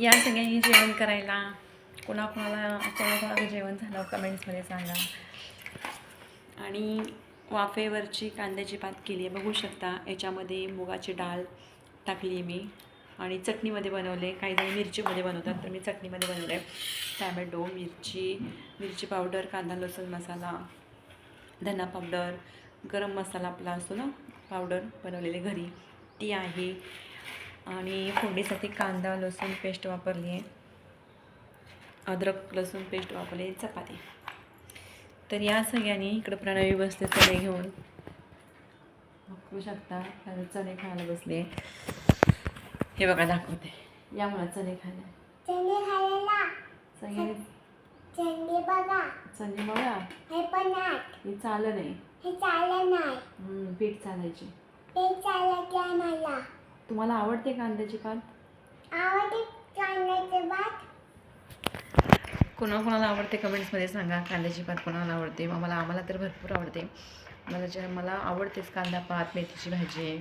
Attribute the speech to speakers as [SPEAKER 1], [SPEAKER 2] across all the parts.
[SPEAKER 1] या सगळ्यांनी जेवण करायला. कोणाकोणाला कोणाकोणाचं जेवण झालं कमेंट्समध्ये सांगा. आणि वाफेवरची कांद्याची पात केली आहे बघू शकता. याच्यामध्ये मुगाची डाळ टाकली आहे मी. आणि चटणीमध्ये बनवले काही जण मिरचीमध्ये बनवतात तर मी चटणीमध्ये बनवले. टॅमॅटो मिरची मिरची पावडर कांदा लसूण मसाला धना पावडर गरम मसाला आपला असतो ना पावडर बनवलेली घरी. ती आहे. आणि फोडणीसाठी कांदा लसूण पेस्ट वापरली आहे. अद्रक लसूण पेस्ट वापरली आहे. चपाती. तर या सगळ्यांनी इकडं प्रणवी बसते चणे घेऊन. बघू शकता चणे खायला बसले. हे बघा दाखवते. या मला चणे खायला.
[SPEAKER 2] चणे. बघा.
[SPEAKER 1] चणे बघा.
[SPEAKER 2] हे पण नाही
[SPEAKER 1] हे चालं नाही.
[SPEAKER 2] हे चालत नाही.
[SPEAKER 1] हम्म, पीठ चालायची.
[SPEAKER 2] चालत नाही मला
[SPEAKER 1] तुम्हाला आवडते कांद्याची पात
[SPEAKER 2] आवडते कांद्याचे भात.
[SPEAKER 1] कोणाकोणाला आवडते कमेंट्समध्ये सांगा. कांद्याची पात कोणाला आवडते? आम्हाला आम्हाला तर भरपूर आवडते. मला जे मला आवडतेच कांदा पात मेथीची भाजी.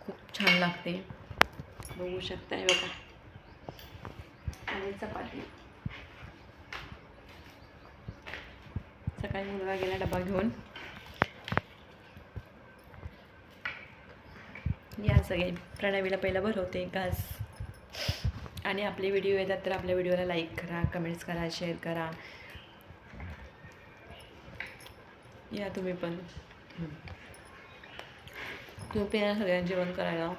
[SPEAKER 1] खूप छान लागते. बघू शकता हे बघा. आणि चपाती. सकाळी मुलगा गेला डबा घेऊन. या सगळे प्रणवीला पहिला भरवते घास. आणि आपले व्हिडिओ येतात तर आपल्या व्हिडिओला लाईक करा कमेंट्स करा शेअर करा. या तुम्ही पण. तुम्ही पण या सगळ्यांना जेवण करायला.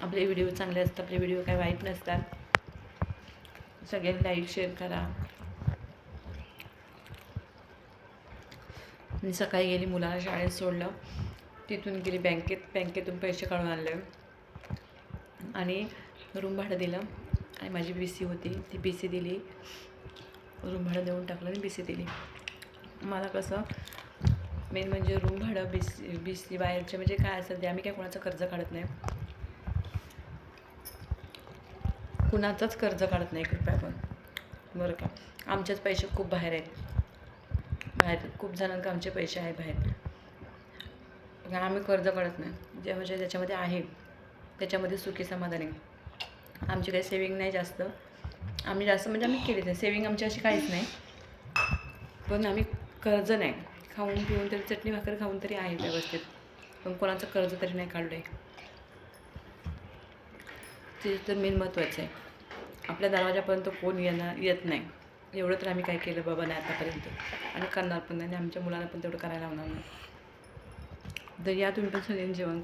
[SPEAKER 1] आपले व्हिडिओ चांगले असतात आपले व्हिडिओ काय वाईट नसतात. सगळ्यांनी लाईक शेअर करा. मी सकाळी गेली मुलाला शाळेत सोडलं. तिथून गेली बँकेत बँकेतून पैसे काढून आणले. आणि रूम भाडं दिलं. आणि माझी बी सी होती ती बी सी दिली. रूम भाडं देऊन टाकलं आणि बी सी दिली. मला कसं मेन म्हणजे रूम भाडं बी सी बी सी बाहेरचे म्हणजे काय असेल ते आम्ही काय कोणाचं कर्ज काढत नाही. कुणाचंच कर्ज काढत नाही एक रुपया पण. बरं का? आमचेच पैसे खूप बाहेर आहेत. बाहेर खूप जणांका आमचे पैसे आहे बाहेर. कारण आम्ही कर्ज काढत नाही जे म्हणजे ज्याच्यामध्ये आहे त्याच्यामध्ये सुखी समाधानी. आमची काही सेविंग नाही जास्त. आम्ही जास्त म्हणजे आम्ही केली नाही. सेविंग आमची अशी काहीच नाही. पण आम्ही कर्ज नाही. खाऊन पिऊन तरी चटणी भाकर खाऊन तरी आहे व्यवस्थित. पण कोणाचं कर्ज तरी नाही काढलं आहे ते तर मेन महत्त्वाचं आहे. आपल्या दरवाजापर्यंत कोण येणार येत नाही. एवढं तर आम्ही काय केलं बाबा नाही आतापर्यंत. आणि करणार पण नाही. आणि आमच्या मुलांना पण तेवढं करायला लावणार नाही. तर या तुम्ही पण सगळ्यांनी जेवण